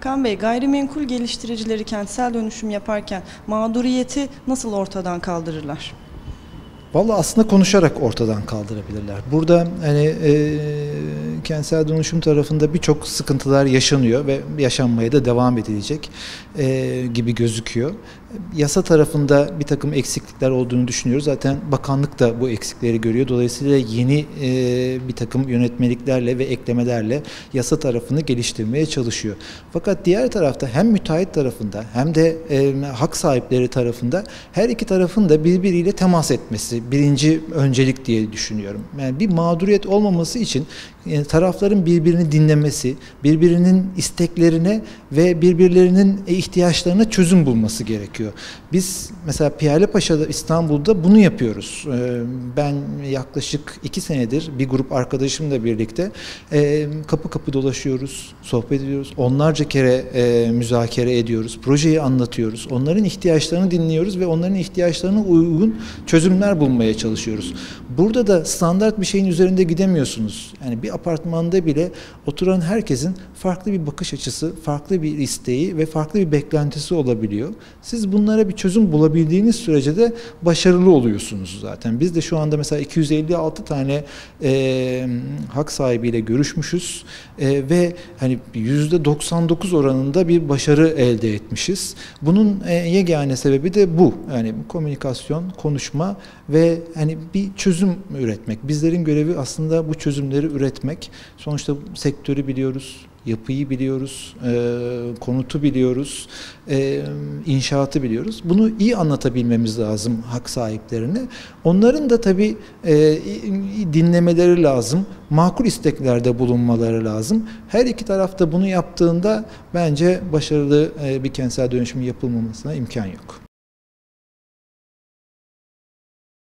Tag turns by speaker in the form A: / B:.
A: Kaan Bey, gayrimenkul geliştiricileri kentsel dönüşüm yaparken mağduriyeti nasıl ortadan kaldırırlar?
B: Valla aslında konuşarak ortadan kaldırabilirler. Burada hani e, kentsel dönüşüm tarafında birçok sıkıntılar yaşanıyor ve yaşanmaya da devam edilecek e, gibi gözüküyor. Yasa tarafında bir takım eksiklikler olduğunu düşünüyoruz. Zaten bakanlık da bu eksikleri görüyor. Dolayısıyla yeni e, bir takım yönetmeliklerle ve eklemelerle yasa tarafını geliştirmeye çalışıyor. Fakat diğer tarafta hem müteahhit tarafında hem de e, hak sahipleri tarafında her iki tarafın da birbiriyle temas etmesi birinci öncelik diye düşünüyorum. Yani bir mağduriyet olmaması için e, tarafların birbirini dinlemesi, birbirinin isteklerine ve birbirlerinin ihtiyaçlarına çözüm bulması gerekiyor. Biz mesela Piyale Paşa'da İstanbul'da bunu yapıyoruz. E, Ben yaklaşık iki senedir bir grup arkadaşımla birlikte e, kapı kapı dolaşıyoruz, sohbet ediyoruz. Onlarca kere e, müzakere ediyoruz, projeyi anlatıyoruz. Onların ihtiyaçlarını dinliyoruz ve onların ihtiyaçlarına uygun çözümler bulmaya çalışıyoruz. Burada da standart bir şeyin üzerinde gidemiyorsunuz. Yani bir apartmanda bile oturan herkesin farklı bir bakış açısı, farklı bir isteği ve farklı bir beklentisi olabiliyor. Siz bunlara bir çözüm bulabildiğiniz sürece de başarılı oluyorsunuz zaten. Biz de şu anda mesela 256 tane e, hak sahibiyle görüşmüşüz e, ve hani %99 oranında bir başarı elde etmişiz. Bunun e, yegane sebebi de bu. Yani komünikasyon, konuşma ve hani bir çözüm üretmek. Bizlerin görevi aslında bu çözümleri üretmek. Sonuçta sektörü biliyoruz, yapıyı biliyoruz, e, konutu biliyoruz, e, inşaatı biliyoruz. Bunu iyi anlatabilmemiz lazım hak sahiplerine. Onların da tabii e, dinlemeleri lazım, makul isteklerde bulunmaları lazım. Her iki taraf da bunu yaptığında bence başarılı e, bir kentsel dönüşüm yapılmamasına imkan yok.